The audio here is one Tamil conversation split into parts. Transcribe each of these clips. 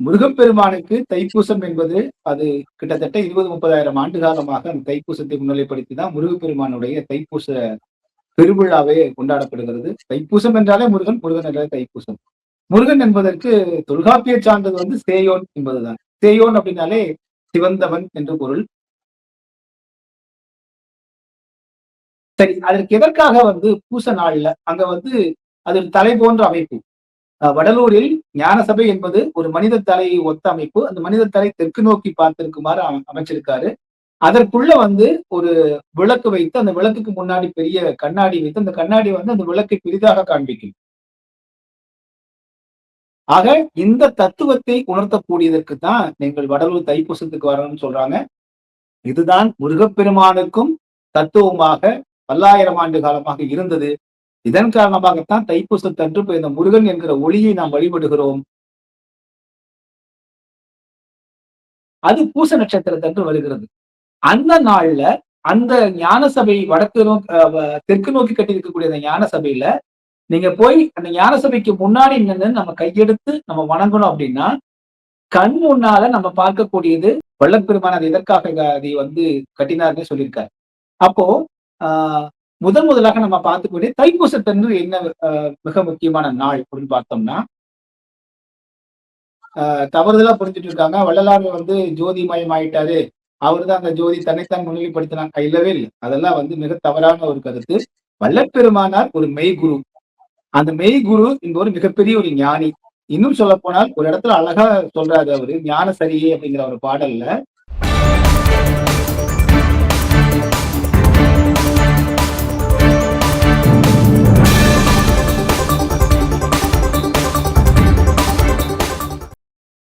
முருகப்பெருமானுக்கு தைப்பூசம் என்பது அது கிட்டத்தட்ட இருபது முப்பதாயிரம் ஆண்டு காலமாக அந்த தைப்பூசத்தை முன்னிலைப்படுத்தி தான் முருகப்பெருமானுடைய தைப்பூச பெருவிழாவே கொண்டாடப்படுகிறது. தைப்பூசம் என்றாலே முருகன் முருகன் என்றாலே தைப்பூசம். முருகன் என்பதற்கு தொல்காப்பிய சான்றது வந்து சேயோன் என்பதுதான். சேயோன் அப்படின்னாலே சிவந்தவன் என்று பொருள். சரி அதற்கு எதற்காக வந்து பூச நாள்ல அங்க வந்து அது தலை போன்ற அமைப்பு. வடலூரில் ஞானசபை என்பது ஒரு மனித தலையை ஒத்த அமைப்பு அந்த மனித தலை தெற்கு நோக்கி பார்த்திருக்குமாறு அமைச்சிருக்காரு. அதற்குள்ள வந்து ஒரு விளக்கு வைத்து அந்த விளக்குக்கு முன்னாடி பெரிய கண்ணாடி வைத்து அந்த கண்ணாடி வந்து அந்த விளக்கை பெரிதாக காண்பிக்கும். ஆக இந்த தத்துவத்தை உணர்த்தக்கூடியதற்கு தான் நீங்கள் வடலூர் தைப்பூசத்துக்கு வரணும்னு சொல்றாங்க. இதுதான் முருகப்பெருமானுக்கும் தத்துவமாக பல்லாயிரம் ஆண்டு காலமாக இருந்தது. இதன் காரணமாகத்தான் தைப்பூசத்தன்று தன்று இந்த முருகன் என்கிற ஒளியை நாம் வழிபடுகிறோம். அது பூச நட்சத்திரத்தன்று வருகிறது. அந்த நாள்ல அந்த ஞான சபை வடக்கு நோக்கி தெற்கு நோக்கி கட்டியிருக்கக்கூடிய அந்த ஞான சபையில நீங்க போய் அந்த ஞான சபைக்கு முன்னாடி நின்று நம்ம கையெடுத்து நம்ம வணங்கணும் அப்படின்னா கண் முன்னால நம்ம பார்க்கக்கூடியது வள்ளற்பெருமான் அது எதற்காக அதை வந்து கட்டினார்னு சொல்லியிருக்காரு. அப்போ ஆஹ் முதன் முதலாக நம்ம பார்த்துக்கூடிய தைப்பூசத்தன்று என்ன மிக முக்கியமான நாள் அப்படின்னு பார்த்தோம்னா ஆஹ் தவறுதலா புரிஞ்சுட்டு இருக்காங்க. வள்ளலார் வந்து ஜோதிமயம் ஆயிட்டாரு. அவர்தான் அந்த ஜோதி தன்னைத்தான் முன்னிலைப்படுத்தினாங்க. இல்லவே இல்லை. அதெல்லாம் வந்து மிக தவறான ஒரு கருத்து. வல்லப்பெருமானார் ஒரு மெய்குரு அந்த மெய்குரு குரு ஒரு மிகப்பெரிய ஒரு ஞானி. இன்னும் சொல்ல போனால் ஒரு இடத்துல அழகா சொல்றாரு அவரு. ஞான சரியே அப்படிங்கிற ஒரு பாடல்ல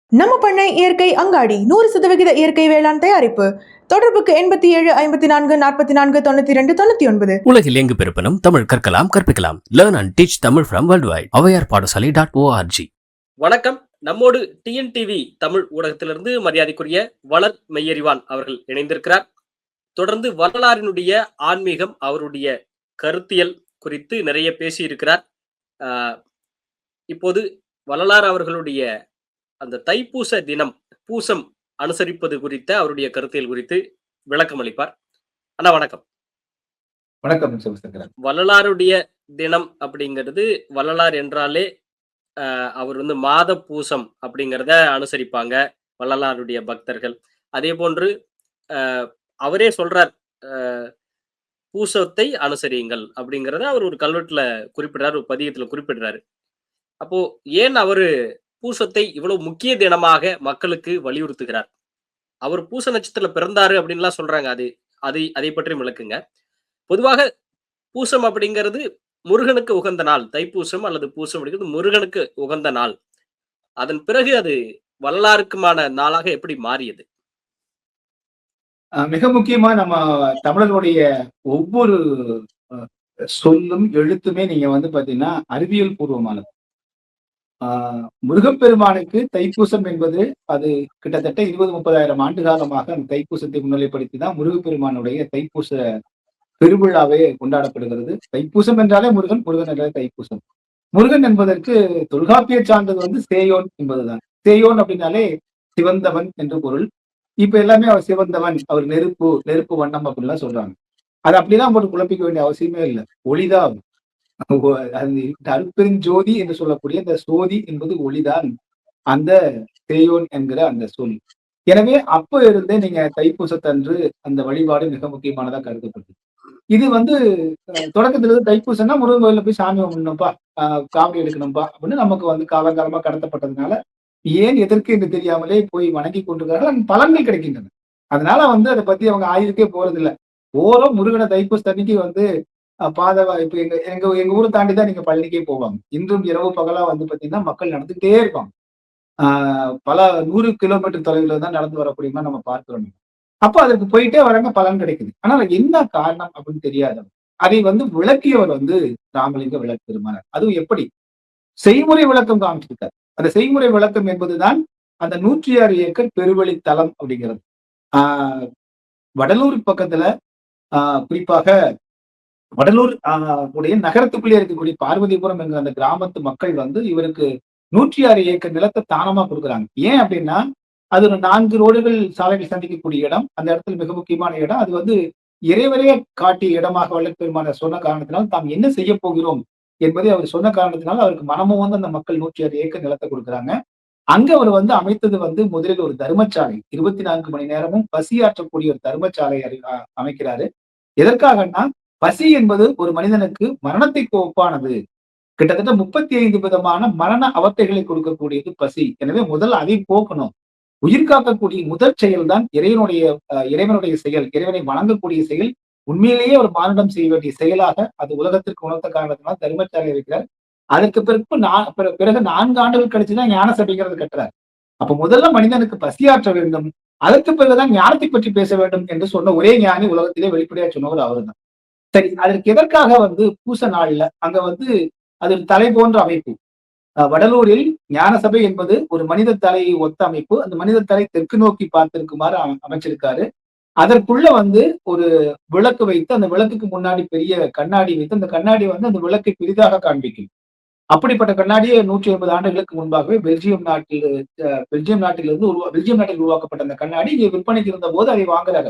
நம்ம பண்ணை இயற்கை அங்காடி நூறு சதவிகித இயற்கை வேளாண் தயாரிப்பு. தொடர்புக்கு எண்பத்தி ஏழு ஐம்பத்தி நான்கு நாற்பத்தி நான்கு தொண்ணூத்தி ரெண்டு தொண்ணூத்தி ஒன்பது. உலகில் எங்கு பிறப்பினும் தமிழ் கற்கலாம் கற்பிக்கலாம். Learn and teach Tamil from world wide Avvaiyar பாடசாலை டாட் ஓஆர்ஜி வணக்கம் நம்மோடு டிஎன்டிவி தமிழ் ஊடகத்திலிருந்து மரியாதைக்குரிய வளர் மெய்யறிவான் அவர்கள் இணைந்திருக்கிறார். தொடர்ந்து வரலாறினுடைய ஆன்மீகம் அவருடைய கருத்தியல் குறித்து நிறைய பேசியிருக்கிறார். ஆஹ் இப்போது வள்ளலார் அவர்களுடைய அந்த தைப்பூச தினம் பூசம் அனுசரிப்பது குறித்த அவருடைய கருத்தியல் குறித்து விளக்கம் அளிப்பார். அண்ணா வணக்கம். வணக்கம் வள்ளலாருடைய தினம் அப்படிங்கிறது வள்ளலார் என்றாலே அவர் வந்து மாத பூசம் அப்படிங்கிறத அனுசரிப்பாங்க வள்ளலாருடைய பக்தர்கள். அதே போன்று அவரே சொல்றார் பூசத்தை அனுசரியுங்கள் அப்படிங்கிறத அவர் ஒரு கல்வெட்டுல குறிப்பிடுறாரு ஒரு பதிகத்துல குறிப்பிடுறாரு. அப்போ ஏன் அவரு பூசத்தை இவ்வளவு முக்கிய தினமாக மக்களுக்கு வலியுறுத்துகிறார். அவர் பூச நட்சத்திரத்துல பிறந்தாரு அப்படின்லாம் சொல்றாங்க. அது அதை அதை பற்றி விளக்குங்க. பொதுவாக பூசம் அப்படிங்கிறது முருகனுக்கு உகந்த நாள். தைப்பூசம் அல்லது பூசம் அப்படிங்கிறது முருகனுக்கு உகந்த நாள். அதன் பிறகு அது வரலாறுக்குமான நாளாக எப்படி மாறியது? மிக முக்கியமா நம்ம தமிழர்களுடைய ஒவ்வொரு சொல்லும் எழுத்துமே நீங்க வந்து பாத்தீங்கன்னா அறிவியல் பூர்வமானது. முருகப்பெருமானுக்கு தைப்பூசம் என்பது அது கிட்டத்தட்ட இருபது முப்பதாயிரம் ஆண்டு காலமாக அந்த தைப்பூசத்தை முன்னிலைப்படுத்தி தான் முருகப்பெருமானுடைய தைப்பூச பெருவிழாவே கொண்டாடப்படுகிறது. தைப்பூசம் என்றாலே முருகன் முருகன் என்றாலே தைப்பூசம். முருகன் என்பதற்கு தொல்காப்பிய சான்றது வந்து சேயோன் என்பதுதான். சேயோன் அப்படின்னாலே சிவந்தவன் என்று பொருள். இப்ப எல்லாமே அவர் சிவந்தவன் அவர் நெருப்பு நெருப்பு வண்ணம் அப்படிலாம் சொல்றாங்க. அது அப்படிலாம் போட்டு குழப்பிக்க வேண்டிய அவசியமே இல்லை. ஒளிதான் அது. அருப்பெருஞ்சோதி என்று சொல்லக்கூடிய அந்த சோதி என்பது ஒளிதான். அந்த தேயோன் என்கிற அந்த சொல் எனவே அப்ப இருந்தே நீங்க தைப்பூசத்தன்று அந்த வழிபாடு மிக முக்கியமானதா கருதப்படுது. இது வந்து அஹ், தொடக்கத்துல இருந்து தைப்பூசம்னா முருகன் கோயில போய் சாமி கும்பிடணும்ப்பா காவடி எடுக்கணும்ப்பா அப்படின்னு நமக்கு வந்து காலங்காலமா கடத்தப்பட்டதுனால ஏன் எதற்கு என்று தெரியாமலே போய் வணங்கி கொண்டிருக்கிறார்கள்? பலன்கள் கிடைக்கின்றன. அதனால வந்து அதை பத்தி அவங்க ஆயுதுக்கே போறது இல்லை ஓரோ முருகனை தைப்பூசத்தன்னைக்கு வந்து பாதவா இப்ப எங்க எங்க எங்க ஊரை தாண்டி தான் நீங்க பழனிக்கே போவாங்க. இன்றும் இரவு பகலா வந்து பாத்தீங்கன்னா மக்கள் நடந்துகிட்டே இருப்பாங்க. ஆஹ் பல நூறு கிலோமீட்டர் தொலைவில் தான் நடந்து வரக்கூடியமா நம்ம பார்க்கிறோம் அப்போ அதற்கு போயிட்டே வராங்க பலன் கிடைக்குது. ஆனா என்ன காரணம் அப்படின்னு தெரியாதவர் அதை வந்து விளக்கியவர் வந்து ராமலிங்க விளக்கு பெருமானார். அதுவும் எப்படி? செய்முறை விளக்கம் காமிச்சிருக்காரு. அந்த செய்முறை விளக்கம் என்பதுதான் அந்த நூற்றி ஆறு ஏக்கர் பெருவழி தலம் அப்படிங்கிறது. ஆஹ் வடலூர் பக்கத்துல ஆஹ் குறிப்பாக வடலூர் ஆஹ் உடைய நகரத்துக்குள்ளே இருக்கக்கூடிய பார்வதிபுரம் என்கிற அந்த கிராமத்து மக்கள் வந்து இவருக்கு நூற்றி ஆறு ஏக்கர் நிலத்தை தானமா கொடுக்குறாங்க. ஏன் அப்படின்னா அது ஒரு நான்கு ரோடுகள் சாலைகள் சந்திக்கக்கூடிய இடம். அந்த இடத்துல மிக முக்கியமான இடம். அது வந்து இறைவரே காட்டிய இடமாக வல்லப்பெருமான சொன்ன காரணத்தினால் தாம் என்ன செய்ய போகிறோம் என்பதை அவர் சொன்ன காரணத்தினால் அவருக்கு மனமும் வந்து அந்த மக்கள் நூற்றி ஆறு ஏக்கர் நிலத்தை கொடுக்குறாங்க. அங்க அவர் வந்து அமைத்தது வந்து முதலில் ஒரு தர்மசாலை. இருபத்தி நான்கு மணி நேரமும் பசியாற்றக்கூடிய ஒரு தர்மசாலை அமைக்கிறாரு. எதற்காகன்னா பசி என்பது ஒரு மனிதனுக்கு மரணத்திற்கு ஒப்பானது கிட்டத்தட்ட முப்பத்தி ஐந்து விதமான மரண அவத்தைகளை கொடுக்கக்கூடியது பசி. எனவே முதல் அதை போக்கணும். உயிர் காக்கக்கூடிய முதல் செயல் தான் இறைவனுடைய இறைவனுடைய செயல். இறைவனை வணங்கக்கூடிய செயல் உண்மையிலேயே ஒரு மானிடம் செய்ய வேண்டிய செயலாக அது உலகத்திற்கு உணர்த்த காரணத்தினால் தர்மசாலை இருக்கிறார். அதற்கு பிறகு நான் பிற- பிறகு நான்கு ஆண்டுகள் கழிச்சுதான் ஞான சபைங்கிறது கட்டுறார். அப்ப முதல்ல மனிதனுக்கு பசியாற்ற வேண்டும். அதற்கு பிறகுதான் ஞானத்தை பற்றி பேச வேண்டும் என்று சொன்ன ஒரே ஞானி உலகத்திலே வெளிப்படையா சொன்னவர் அவர்தான். சரி அதற்கு எதற்காக வந்து பூச நாள்ல? அங்க வந்து அது தலை போன்ற அமைப்பு. அஹ் வடலூரில் ஞான சபை என்பது ஒரு மனித தலையை ஒத்த அமைப்பு. அந்த மனித தலை தெற்கு நோக்கி பார்த்திருக்குமாறு அமைச்சிருக்காரு. அதற்குள்ள வந்து ஒரு விளக்கு வைத்து அந்த விளக்குக்கு முன்னாடி பெரிய கண்ணாடி வைத்து அந்த கண்ணாடி வந்து அந்த விளக்கை பெரிதாக காண்பிக்கும். அப்படிப்பட்ட கண்ணாடியை நூற்றி ஐம்பது ஆண்டுகளுக்கு முன்பாகவே பெல்ஜியம் நாட்டில் பெல்ஜியம் நாட்டிலிருந்து உருவா பெல்ஜியம் நாட்டில் உருவாக்கப்பட்ட அந்த கண்ணாடி இங்கே விற்பனைக்கு இருந்த போது அதை வாங்குறாங்க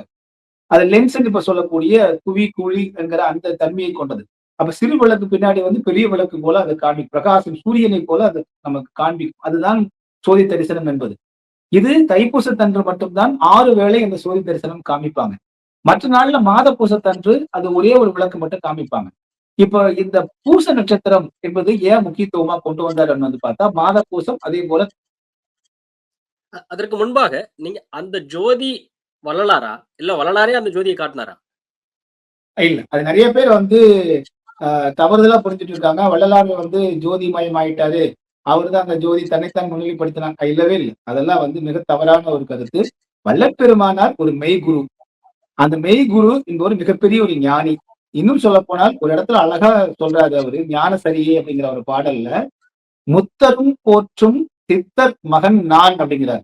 அது லென்ஸ் இப்ப சொல்லக்கூடிய குவி குழி என்கிற அந்த தன்மையை கொண்டது. அப்ப சிறு விளக்கு பின்னாடி வந்து பெரிய விளக்கு போல அது காண்பிக்கும் பிரகாசம் சூரியனை போல அது நமக்கு காண்பிக்கும். அதுதான் சோதி தரிசனம் என்பது. இது தைப்பூசத்தன்று மட்டும்தான் ஆறு வேளை இந்த சோதி தரிசனம் காமிப்பாங்க. மற்ற நாள்ல மாத பூசத்தன்று அது ஒரே ஒரு விளக்கு மட்டும் காமிப்பாங்க. இப்ப இந்த பூச நட்சத்திரம் என்பது ஏன் முக்கியத்துவமா கொண்டு வந்தாருன்னு வந்து பார்த்தா மாத பூசம் அதே போல அதற்கு முன்பாக நீங்க அந்த ஜோதி வள்ளலாரா? இல்ல வள்ளலாரே அந்த ஜோதியை காட்டினாரா? இல்ல அது நிறைய பேர் வந்து ஆஹ், தவறுதலா புரிஞ்சுட்டு இருக்காங்க. வள்ளலாறு வந்து ஜோதிமயம் ஆயிட்டாரு. அவர் தான் அந்த ஜோதி தன்னைத்தான் முன்னிலைப்படுத்தினாங்க. இல்லவே இல்லை. அதெல்லாம் வந்து மிக தவறான ஒரு கருத்து. வல்லப்பெருமானார் ஒரு மெய்குரு அந்த மெய்குரு என்பவர் மிகப்பெரிய ஒரு ஞானி. இன்னும் சொல்ல போனால் ஒரு இடத்துல அழகா சொல்றாரு அவரு ஞான சரியே அப்படிங்கிற ஒரு பாடல்ல முத்தரும் போற்றும் சித்தர் மகன் நான் அப்படிங்கிறார்.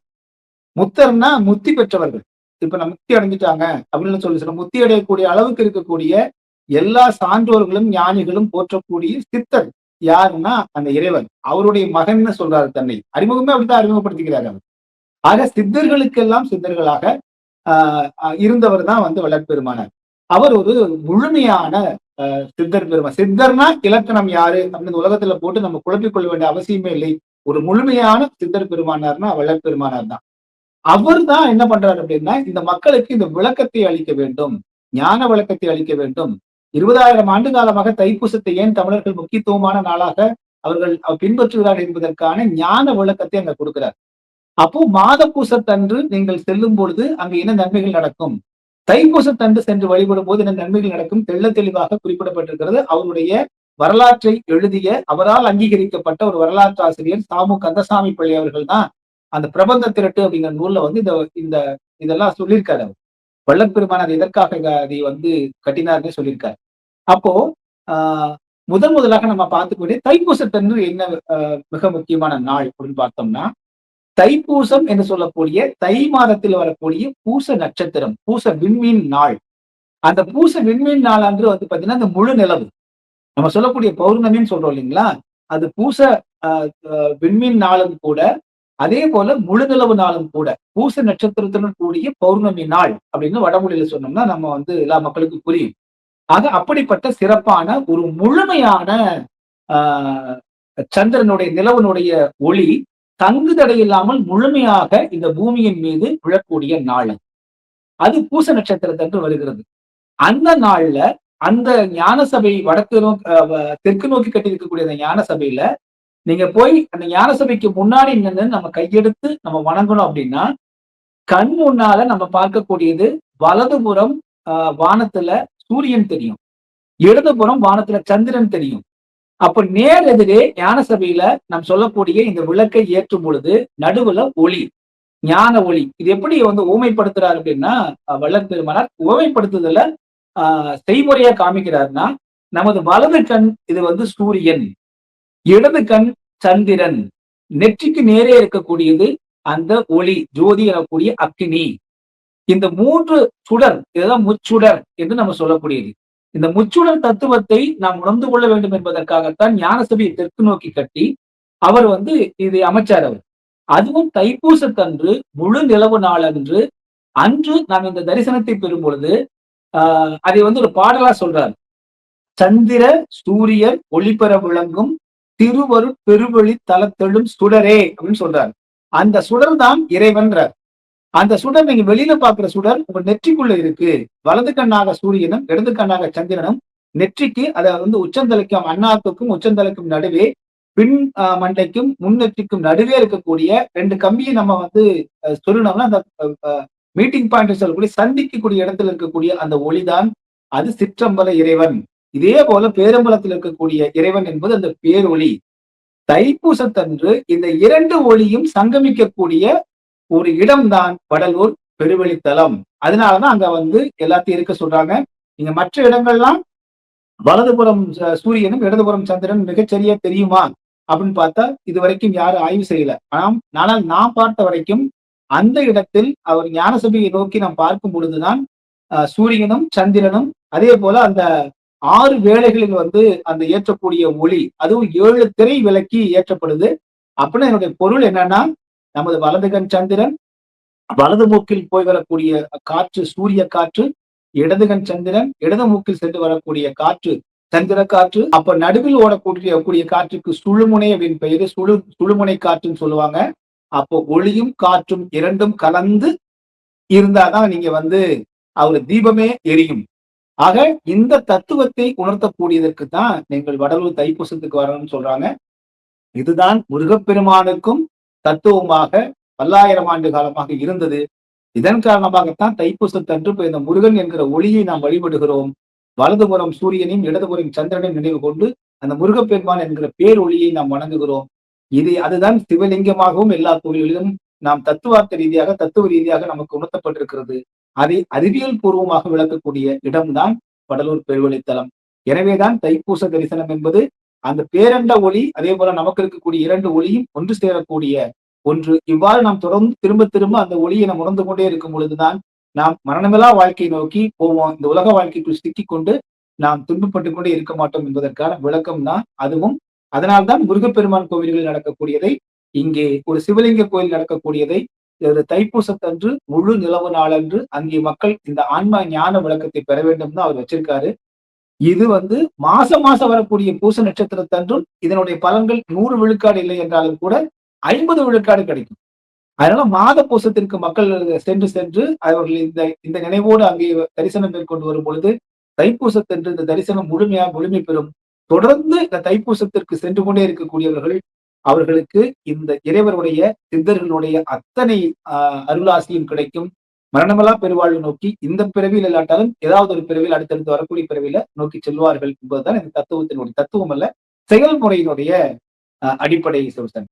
முத்தர்னா முத்தி பெற்றவர்கள். இப்ப நான் முக்தி அடைஞ்சிட்டாங்க அப்படின்னு சொல்லி சொல்ல முக்தி அடையக்கூடிய அளவுக்கு இருக்கக்கூடிய எல்லா சான்றோர்களும் ஞானிகளும் போற்றக்கூடிய சித்தர் யாருன்னா அந்த இறைவன். அவருடைய மகன் சொல்றாரு தன்னை? அறிமுகமே அப்படித்தான் அறிமுகப்படுத்திக்கிறாரு அவர். ஆக சித்தர்களுக்கெல்லாம் சித்தர்களாக ஆஹ் இருந்தவர் தான் வந்து வளர்ப்பெருமானார் அவர் ஒரு முழுமையான சித்தர் பெருமை சித்தர்னா இலக்கணம் யாரு அப்படின்னு உலகத்துல போட்டு நம்ம குழப்பிக் கொள்ள வேண்டிய அவசியமே இல்லை. ஒரு முழுமையான சித்தர் பெருமானார்னா வளர்ப்பெருமானார் தான். அவர் தான் என்ன பண்றாரு அப்படின்னா இந்த மக்களுக்கு இந்த விளக்கத்தை அளிக்க வேண்டும். ஞான விளக்கத்தை அளிக்க வேண்டும். இருபதாயிரம் ஆண்டு காலமாக தைப்பூசத்தை ஏன் தமிழர்கள் முக்கியத்துவமான நாளாக அவர்கள் பின்பற்றுகிறார்கள் என்பதற்கான ஞான விளக்கத்தை அங்க கொடுக்கிறார். அப்போ மாதப்பூசத்தன்று நீங்கள் செல்லும் பொழுது அங்கு என்ன நன்மைகள் நடக்கும்? தைப்பூசத்தன்று சென்று வழிபடும் போது என்ன நன்மைகள் நடக்கும்? தெள்ள தெளிவாக குறிப்பிடப்பட்டிருக்கிறது. அவருடைய வரலாற்றை எழுதிய அவரால் அங்கீகரிக்கப்பட்ட ஒரு வரலாற்று ஆசிரியர் சாமு கந்தசாமி பிள்ளை அவர்கள் தான். அந்த பிரபந்த திரட்டு அப்படிங்கிற நூல்ல வந்து இந்த இந்த இதெல்லாம் சொல்லியிருக்காரு அவர். வள்ளற்பெருமானார் எதற்காக அதை வந்து கட்டினார்னு சொல்லியிருக்காரு. அப்போ ஆஹ் முதன் முதலாக நம்ம பார்த்துக்கூடிய தைப்பூசத்தன்று என்ன மிக முக்கியமான நாள் அப்படின்னு பார்த்தோம்னா தைப்பூசம் என்று சொல்லக்கூடிய தை மாதத்தில் வரக்கூடிய பூச நட்சத்திரம் பூச விண்மீன் நாள். அந்த பூச விண்மீன் நாள் அன்று வந்து பாத்தீங்கன்னா அந்த முழு நிலவு. நம்ம சொல்லக்கூடிய பௌர்ணமின்னு சொல்றோம் இல்லைங்களா? அது பூச ஆஹ் விண்மீன் நாளும் கூட அதே போல முழு நிலவு நாளும் கூட பூச நட்சத்திரத்துடன் கூடிய பௌர்ணமி நாள் அப்படின்னு வடமொழியில சொன்னோம்னா நம்ம வந்து எல்லா மக்களுக்கும் புரியும் ஆக அப்படிப்பட்ட சிறப்பான ஒரு முழுமையான ஆஹ் சந்திரனுடைய நிலவனுடைய ஒளி தங்கு தடை இல்லாமல் முழுமையாக இந்த பூமியின் மீது விழக்கூடிய நாள் அது. பூச நட்சத்திரத்தன்று வருகிறது அந்த நாள்ல அந்த ஞான சபை வடக்கு நோக்கி தெற்கு நோக்கி கட்டியிருக்கக்கூடிய அந்த ஞான சபையில நீங்க போய் அந்த ஞான சபைக்கு முன்னாடி நின்று நம்ம கையெடுத்து நம்ம வணங்கணும் அப்படின்னா கண் முன்னால நம்ம பார்க்கக்கூடியது வலதுபுறம் ஆஹ் வானத்துல சூரியன் தெரியும். இடதுபுறம் வானத்துல சந்திரன் தெரியும். அப்ப நேர் எதிரே ஞான சபையில நாம் சொல்லக்கூடிய இந்த விளக்கை ஏற்றும் பொழுது நடுவுல ஒளி ஞான ஒளி. இது எப்படி வந்து ஊமைப்படுத்துறாரு அப்படின்னா வள்ளல் பெருமானார் ஊமைப்படுத்துதல ஆஹ் செய்முறையா காமிக்கிறாருன்னா நமது வலது கண் இது வந்து சூரியன். இடது கண் சந்திரன். நெற்றிக்கு நேரே இருக்கக்கூடியது அந்த ஒளி ஜோதி எனக்கூடிய அக்கினி இந்த மூன்று சுடர் இதுதான் முச்சுடர் என்று நம்ம சொல்லக்கூடியது. இந்த முச்சுடர் தத்துவத்தை நாம் உணர்ந்து கொள்ள வேண்டும் என்பதற்காகத்தான் ஞானசபையை தெற்கு நோக்கி கட்டி அவர் வந்து இதை அமைச்சார் அவர். அதுவும் தைப்பூசத்தன்று முழு நிலவு நாளன்று அன்று நாம் இந்த தரிசனத்தை பெறும் பொழுது ஆஹ் அதை வந்து ஒரு பாடலா சொல்றார். சந்திர சூரியர் ஒளிபெற விளங்கும் திருவரு பெருவழி தலத்தெழும் சுடரே அப்படின்னு சொல்றார். அந்த சுடர் தான் இறைவன்றார். அந்த சுடர் நீங்க வெளியில பாக்குற சுடர் உங்க நெற்றிக்குள்ள இருக்கு. வலது கண்ணாக சூரியனும் இடது கண்ணாக சந்திரனும் நெற்றிக்கு அதை வந்து உச்சந்தலைக்கும் அண்ணாத்துக்கும் உச்சந்தலைக்கும் நடுவே பின் மண்டைக்கும் முன்னெற்றிக்கும் நடுவே இருக்கக்கூடிய ரெண்டு கம்பியை நம்ம வந்து சொல்லணும்னா அந்த மீட்டிங் பாயிண்ட் சொல்லக்கூடிய சந்திக்கக்கூடிய இடத்துல இருக்கக்கூடிய அந்த ஒளிதான் அது சிற்றம்பல இறைவன். இதே போல பேரம்பலத்தில் இருக்கக்கூடிய இறைவன் என்பது அந்த பேரொளி. தைப்பூசத்தன்று இந்த இரண்டு ஒளியும் சங்கமிக்கக்கூடிய ஒரு இடம்தான் வடலூர் பெருவெளித்தலம். அதனாலதான் அங்க வந்து எல்லாத்தையும் இருக்க சொல்றாங்க. நீங்க மற்ற இடங்கள்லாம் வலதுபுறம் சூரியனும் இடதுபுறம் சந்திரன் மிகச்சரியா தெரியுமா? அப்படின்னு பார்த்தா இது வரைக்கும் யாரும் ஆய்வு செய்யல. ஆனால் ஆனால் நான் பார்த்த வரைக்கும் அந்த இடத்தில் அவர் ஞானசபையை நோக்கி நாம் பார்க்கும் பொழுதுதான் அஹ், சூரியனும் சந்திரனும் அதே போல அந்த ஆறு வேளைகளில் வந்து அந்த ஏற்றக்கூடிய ஒளி அதுவும் ஏழு திரை விலக்கி ஏற்றப்படுது. அப்படின்னா என்னுடைய பொருள் என்னன்னா நமது வலதுகன் சந்திரன் வலது மூக்கில் போய் வரக்கூடிய காற்று சூரிய காற்று இடதுகன் சந்திரன் இடது மூக்கில் சென்று வரக்கூடிய காற்று சந்திர காற்று அப்ப நடுவில் ஓடக்கூடிய கூடிய காற்றுக்கு சுழுமுனை அப்படின்னு பெயரு சுழு சுழுமுனை காற்றுன்னு சொல்லுவாங்க. அப்போ ஒளியும் காற்றும் இரண்டும் கலந்து இருந்தாதான் நீங்க வந்து அவர் தீபமே எரியும். ஆக இந்த தத்துவத்தை உணர்த்தக்கூடியதற்கு தான் நீங்கள் வடலூர் தைப்பூசத்துக்கு வரணும்னு சொல்றாங்க. இதுதான் முருகப்பெருமானுக்கும் தத்துவமாக பல்லாயிரம் ஆண்டு காலமாக இருந்தது. இதன் காரணமாகத்தான் தைப்பூசத்தன்று இந்த முருகன் என்கிற ஒளியை நாம் வழிபடுகிறோம். வலதுபுறம் சூரியனையும் இடதுபுறம் சந்திரனையும் நினைவு கொண்டு அந்த முருகப்பெருமான் என்கிற பேரொளியை நாம் வணங்குகிறோம். இது அதுதான் சிவலிங்கமாகவும் எல்லா கோவில்களிலும் நாம் தத்துவார்த்த ரீதியாக தத்துவ ரீதியாக நமக்கு உணர்த்தப்பட்டிருக்கிறது. அதை அறிவியல் பூர்வமாக விளக்கக்கூடிய இடம்தான் வடலூர் பெருவழித்தலம். எனவேதான் தைப்பூச தரிசனம் என்பது அந்த பேரண்ட ஒளி அதே போல நமக்கு இருக்கக்கூடிய இரண்டு ஒளியும் ஒன்று சேரக்கூடிய ஒன்று. இவ்வாறு நாம் தொடர்ந்து திரும்ப திரும்ப அந்த ஒளியை நாம் உணர்ந்து கொண்டே இருக்கும் பொழுதுதான் நாம் மரணமில்லா வாழ்க்கையை நோக்கி போவோம். இந்த உலக வாழ்க்கைக்குள் சிக்கிக் கொண்டு நாம் துன்பப்பட்டு கொண்டே இருக்க மாட்டோம் என்பதற்கான விளக்கம் தான் அதுவும். அதனால்தான் முருகப்பெருமான் கோவில்களில் நடக்கக்கூடியதை இங்கே ஒரு சிவலிங்க கோயில் நடக்கக்கூடியதை தைப்பூசத்தன்று முழு நிலவு நாளன்று அங்கே மக்கள் இந்த ஆன்மா ஞான விளக்கத்தை பெற வேண்டும் தான் அவர் வச்சிருக்காரு. இது வந்து மாசம் மாசம் வரக்கூடிய பூச நட்சத்திரத்தன்றும் இதனுடைய பலன்கள் நூறு விழுக்காடு இல்லை என்றாலும் கூட ஐம்பது விழுக்காடு கிடைக்கும். அதனால மாத பூசத்திற்கு மக்கள் சென்று சென்று அவர்கள் இந்த இந்த நினைவோடு அங்கே தரிசனம் மேற்கொண்டு வரும் பொழுது தைப்பூசத்தன்று இந்த தரிசனம் முழுமையாக முழுமை பெறும். தொடர்ந்து இந்த தைப்பூசத்திற்கு சென்று கொண்டே இருக்கக்கூடியவர்கள் அவர்களுக்கு இந்த இறைவருடைய சித்தர்களுடைய அத்தனை ஆஹ் அருளாசியும் கிடைக்கும். மரணமெல்லாம் பெருவாழ்வு நோக்கி இந்த பிறவியில் இல்லாட்டாலும் ஏதாவது ஒரு பிறவியில் அடுத்தடுத்து வரக்கூடிய பிறவியில நோக்கி செல்வார்கள் என்பதுதான் இந்த தத்துவத்தினுடைய தத்துவம் அல்ல செயல்முறையினுடைய அஹ், அடிப்படை சிவசன்